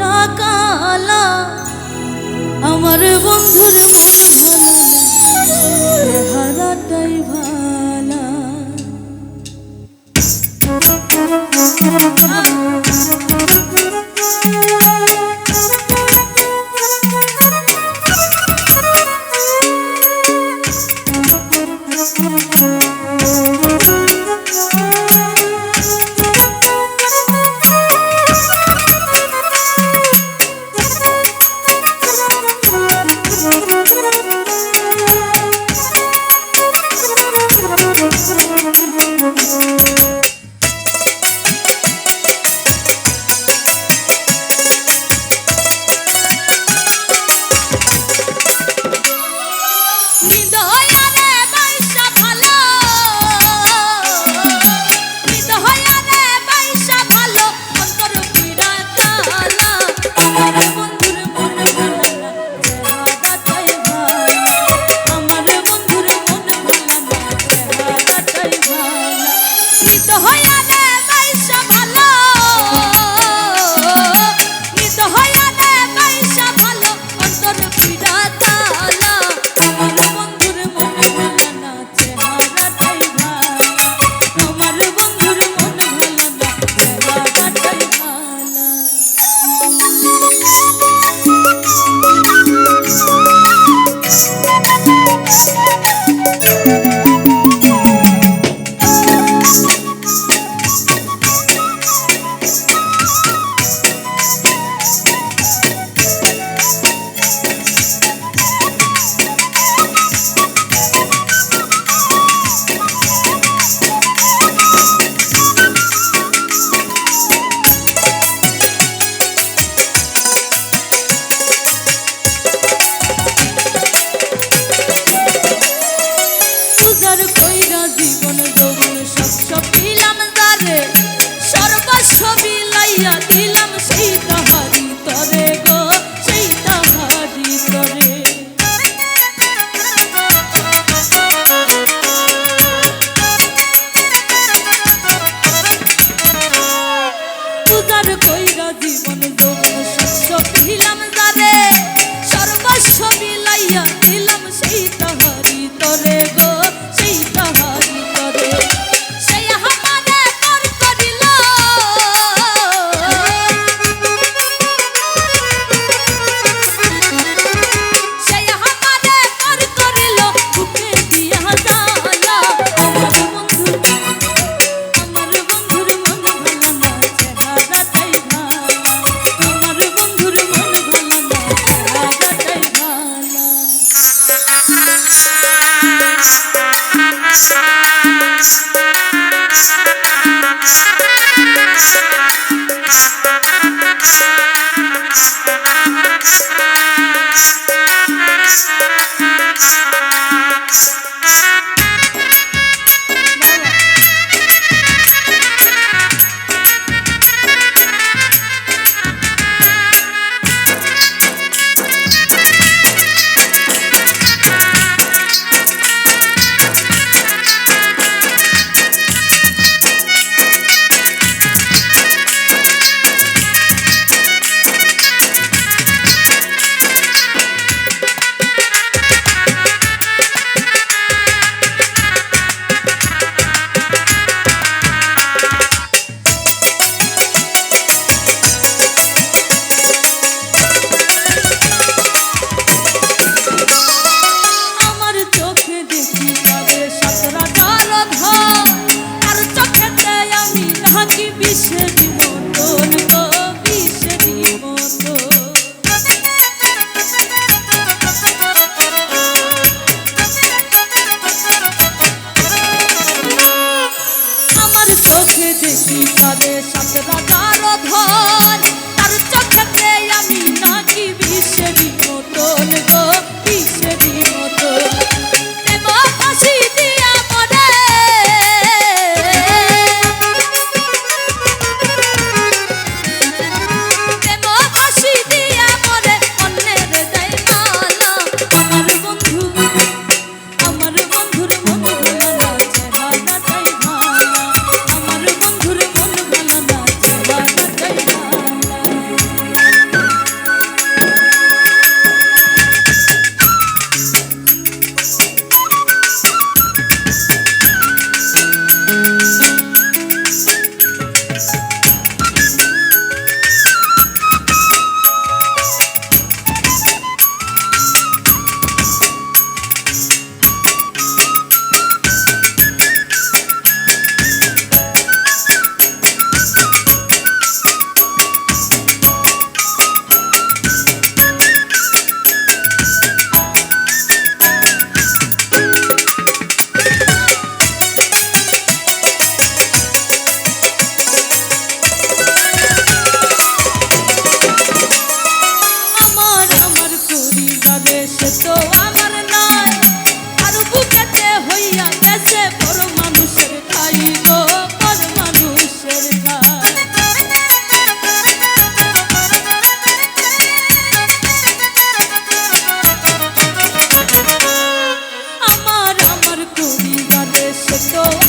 পিড়া কালা আমার বন্ধুর ভালো না চেহারাটাই ভালা। হৃদয়ারে Thank you. soul.